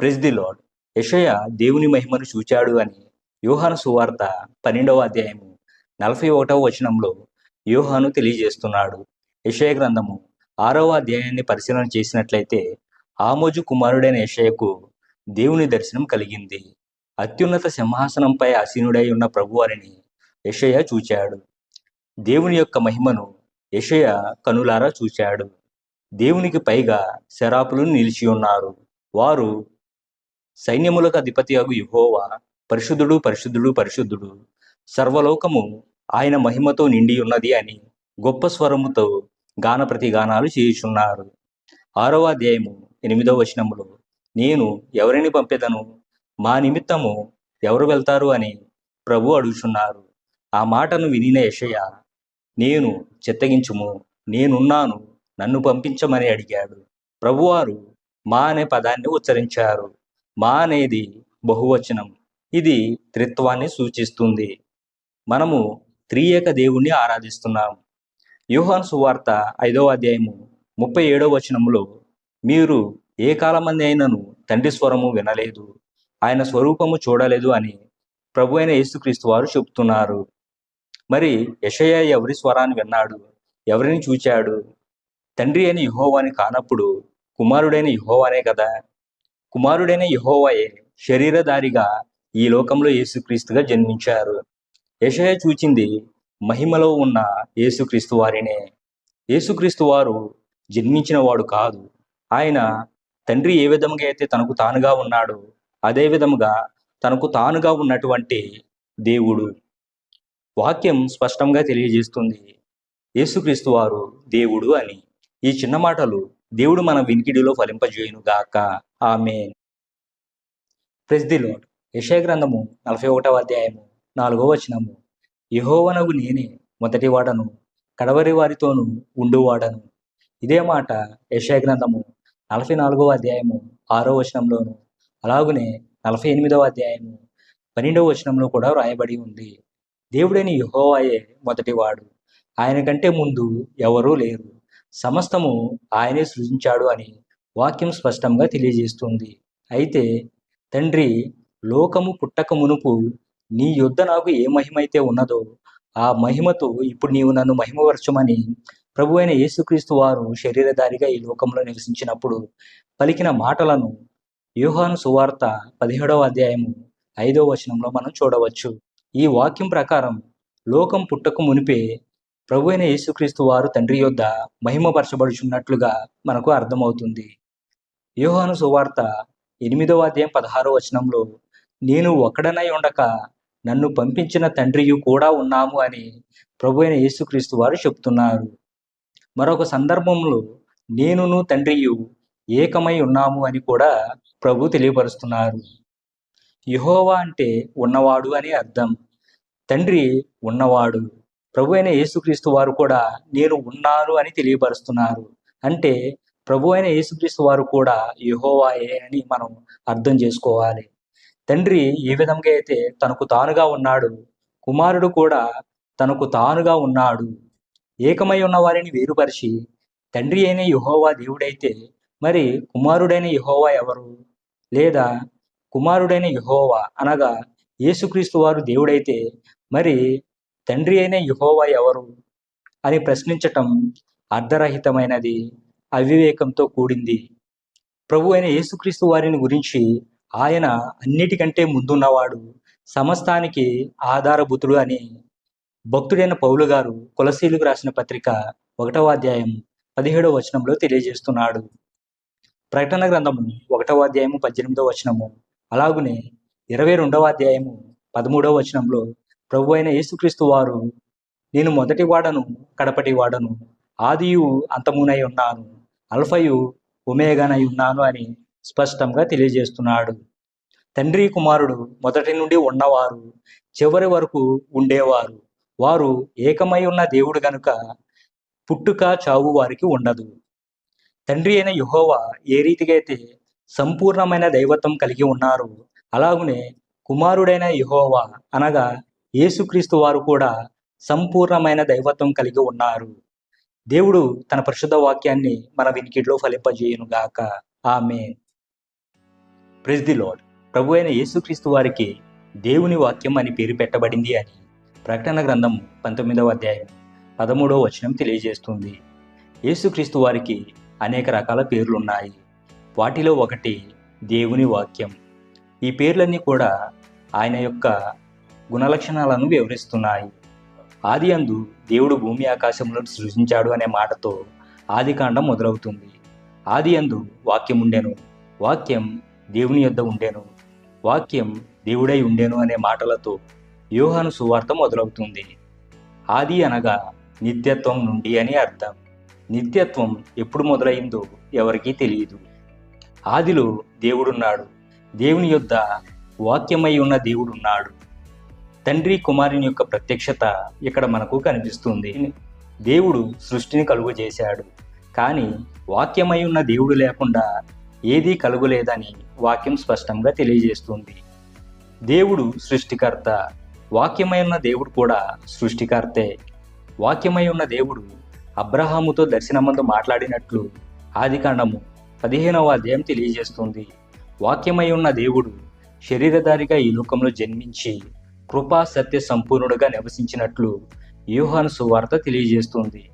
Praise the lord Yeshaya దేవుని మహిమను చూచాడు అని యోహాను సువార్త పన్నెండవ అధ్యాయము నలభై ఒకటవ వచనంలో యోహాను తెలియజేస్తున్నాడు. యషయ గ్రంథము ఆరవ అధ్యాయాన్ని పరిశీలన చేసినట్లయితే ఆమోజు కుమారుడైన యషయకు దేవుని దర్శనం కలిగింది. అత్యున్నత సింహాసనంపై ఆసీనుడై ఉన్న ప్రభువారిని యషయ చూచాడు. దేవుని యొక్క మహిమను యషయ కనులారా చూచాడు. దేవునికి పైగా శరాపులు నిలిచి ఉన్నారు. వారు సైన్యములకు అధిపతి అగు యుహోవా పరిశుద్ధుడు పరిశుద్ధుడు పరిశుద్ధుడు. సర్వలోకము ఆయన మహిమతో నిండి ఉన్నది అని గొప్ప స్వరముతో గాన ప్రతిగానాలు చేయుచున్నారు. ఆరవ అధ్యాయము ఎనిమిదవ వచనములో నేను ఎవరిని పంపెదను? మా నిమిత్తము ఎవరు వెళ్తారు? అని ప్రభు అడుగుచున్నారు. ఆ మాటను వినిన యషయ నేను చిత్తగించుము నేనున్నాను నన్ను పంపించమని అడిగాడు. ప్రభువారు మా అనే పదాన్ని ఉచ్చరించారు. మా అనేది బహువచనం. ఇది త్రిత్వాన్ని సూచిస్తుంది. మనము త్రియేక దేవుణ్ణి ఆరాధిస్తున్నాం. యోహాన్ సువార్త ఐదవ అధ్యాయము ముప్పై ఏడవ వచనములో మీరు ఏ కాలమంది అయినను తండ్రి స్వరము వినలేదు. ఆయన స్వరూపము చూడలేదు అని ప్రభు అయిన యేసుక్రీస్తు వారు చెబుతున్నారు మరి యషయ ఎవరి స్వరాన్ని విన్నాడు? ఎవరిని చూచాడు? తండ్రి అయిన యుహోవాని కానప్పుడు కుమారుడైన యుహోవానే కదా? కుమారుడైన యహోవాయే శరీరధారిగా ఈ లోకంలో యేసుక్రీస్తుగా జన్మించారు. యషయ చూచింది మహిమలో ఉన్న యేసుక్రీస్తు వారినే. యేసుక్రీస్తు వారు జన్మించిన వాడు కాదు. ఆయన తండ్రి ఏ విధముగా అయితే తనకు తానుగా ఉన్నాడో అదే విధముగా తనకు తానుగా ఉన్నటువంటి దేవుడు. వాక్యం స్పష్టంగా తెలియజేస్తుంది యేసుక్రీస్తు వారు దేవుడు అని. ఈ చిన్న మాటలు దేవుడు మన వినికిడిలో ఫలింపజేయును గాక. ఆమె ప్రెస్ ది లోడ్ యశయ గ్రంథము నలభై ఒకటవ అధ్యాయము నాలుగో వచనము. యహోవనగు నేనే మొదటి వాడను కడవరి వారితోనూ ఉండువాడను ఇదే మాట యశయ గ్రంథము నలభై నాలుగవ అధ్యాయము ఆరో వచనంలోను అలాగునే నలభై ఎనిమిదవ అధ్యాయము పన్నెండవ వచనంలో కూడా వ్రాయబడి ఉంది. దేవుడైన యహోవాయే మొదటివాడు. ఆయన కంటే ముందు ఎవరూ లేరు. సమస్తము ఆయనే సృజించాడు అని వాక్యం స్పష్టంగా తెలియజేస్తుంది. అయితే తండ్రి లోకము పుట్టక మునుపు నీ యొద్ద నాకు ఏ మహిమైతే ఉన్నదో ఆ మహిమతో ఇప్పుడు నీవు నన్ను మహిమపరచమని ప్రభు అయిన యేసుక్రీస్తు వారు శరీరధారిగా ఈ లోకంలో నివసించినప్పుడు పలికిన మాటలను వ్యూహాను సువార్త పదిహేడవ అధ్యాయము ఐదవ వచనంలో మనం చూడవచ్చు. ఈ వాక్యం ప్రకారం లోకం పుట్టక మునిపే ప్రభు అయిన యేసుక్రీస్తు వారు తండ్రి యొద్ద మహిమపరచబడుచున్నట్లుగా మనకు అర్థమవుతుంది. యోహాను సువార్త ఎనిమిదవ అధ్యాయం పదహారో వచనంలో నేను ఒక్కడనై ఉండక నన్ను పంపించిన తండ్రియు కూడా ఉన్నాము అని ప్రభు అయిన యేసుక్రీస్తు వారు చెప్తున్నారు. మరొక సందర్భంలో నేనును తండ్రియు ఏకమై ఉన్నాము అని కూడా ప్రభు తెలియపరుస్తున్నారు. యహోవా అంటే ఉన్నవాడు అని అర్థం. తండ్రి ఉన్నవాడు ప్రభు అయిన యేసుక్రీస్తు వారు కూడా నేను ఉన్నాను అని తెలియపరుస్తున్నారు. అంటే ప్రభు అయిన యేసుక్రీస్తు వారు కూడా యహోవాయే అని మనం అర్థం చేసుకోవాలి. తండ్రి ఏ విధంగా అయితే తనకు తానుగా ఉన్నాడు కుమారుడు కూడా తనకు తానుగా ఉన్నాడు ఏకమై ఉన్న వారిని వేరుపరిచి తండ్రి అయిన యహోవా దేవుడైతే మరి కుమారుడైన యహోవా ఎవరు? లేదా కుమారుడైన యహోవా అనగా యేసుక్రీస్తు వారు దేవుడైతే మరి తండ్రి అయిన యుహోవా ఎవరు అని ప్రశ్నించటం అర్ధరహితమైనది అవివేకంతో కూడింది. ప్రభు అయిన యేసుక్రీస్తు వారిని గురించి ఆయన అన్నిటికంటే ముందున్నవాడు సమస్తానికి ఆధారభూతుడు అని భక్తుడైన పౌలు గారు కులశీలకు రాసిన పత్రిక ఒకటవ అధ్యాయం పదిహేడవ వచనంలో తెలియజేస్తున్నాడు. ప్రకటన గ్రంథము ఒకటవ అధ్యాయము పద్దెనిమిదవ వచనము అలాగునే ఇరవై రెండవ అధ్యాయము పదమూడవ వచనంలో ప్రభు అయిన యేసుక్రీస్తు వారు నేను మొదటి వాడను కడపటి వాడను. ఆదియు అంతమునై ఉన్నాను. అల్ఫయు ఉమేగానై ఉన్నాను అని స్పష్టంగా తెలియజేస్తున్నాడు. తండ్రి కుమారుడు మొదటి నుండి ఉన్నవారు చివరి వరకు ఉండేవారు. వారు ఏకమై ఉన్న దేవుడు గనుక పుట్టుక చావు వారికి ఉండదు. తండ్రి అయిన యుహోవా ఏ రీతిగా అయితే సంపూర్ణమైన దైవత్వం కలిగి ఉన్నారు అలాగునే కుమారుడైన యహోవా అనగా యేసుక్రీస్తు వారు కూడా సంపూర్ణమైన దైవత్వం కలిగి ఉన్నారు. దేవుడు తన పరిశుద్ధ వాక్యాన్ని మన వినికిడిలో ఫలింపజేయును గాక. ఆమె ప్రెస్ ది లాడ్ ప్రభు అయిన యేసుక్రీస్తు వారికి దేవుని వాక్యం అని పేరు పెట్టబడింది అని ప్రకటన గ్రంథం పంతొమ్మిదవ అధ్యాయం పదమూడవ వచనం తెలియజేస్తుంది. యేసుక్రీస్తు వారికి అనేక రకాల పేర్లున్నాయి. వాటిలో ఒకటి దేవుని వాక్యం. ఈ పేర్లన్నీ కూడా ఆయన యొక్క గుణలక్షణాలను వివరిస్తున్నాయి. ఆది అందు దేవుడు భూమి ఆకాశములను సృజించాడు అనే మాటతో ఆదికాండం మొదలవుతుంది. ఆది అందు వాక్యం ఉండెను. వాక్యం దేవుని యొద్ద ఉండెను. వాక్యం దేవుడై ఉండెను అనే మాటలతో యోహాను సువార్త మొదలవుతుంది. ఆది అనగా నిత్యత్వం నుండి అని అర్థం. నిత్యత్వం ఎప్పుడు మొదలైందో ఎవరికీ తెలియదు. ఆదిలో దేవుడున్నాడు. దేవుని యొద్ద వాక్యమై ఉన్న దేవుడున్నాడు. తండ్రి కుమారుని యొక్క ప్రత్యక్షత ఇక్కడ మనకు కనిపిస్తుంది. దేవుడు సృష్టిని కలుగు చేశాడు కానీ వాక్యమై ఉన్న దేవుడు లేకుండా ఏదీ కలుగులేదని వాక్యం స్పష్టంగా తెలియజేస్తుంది. దేవుడు సృష్టికర్త వాక్యమై ఉన్న దేవుడు కూడా సృష్టికర్తే. వాక్యమై ఉన్న దేవుడు అబ్రహాముతో దర్శనమందు మాట్లాడినట్లు ఆదికాండము పదిహేనవ అధ్యాయం తెలియజేస్తుంది. వాక్యమై ఉన్న దేవుడు శరీరధారిగా ఈ లోకంలో జన్మించి కృపా సత్య సంపూర్ణుడుగా నివసించినట్లు యూహాను సువార్త తెలియజేస్తుంది.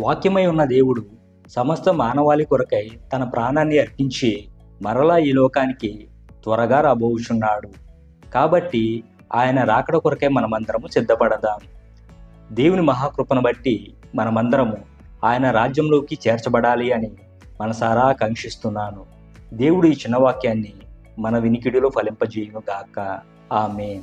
వాక్యమై ఉన్న దేవుడు సమస్త మానవాళి కొరకై తన ప్రాణాన్ని అర్పించి మరలా ఈ లోకానికి త్వరగా రాబోచున్నాడు. కాబట్టి ఆయన రాకడ కొరకై మనమందరము సిద్ధపడదాం. దేవుని మహాకృపను బట్టి మనమందరము ఆయన రాజ్యంలోకి చేర్చబడాలి అని మనసారా ఆకాంక్షిస్తున్నాను. దేవుడు ఈ చిన్న వాక్యాన్ని మన వినికిడిలో ఫలింపజేయుగాక ఆమె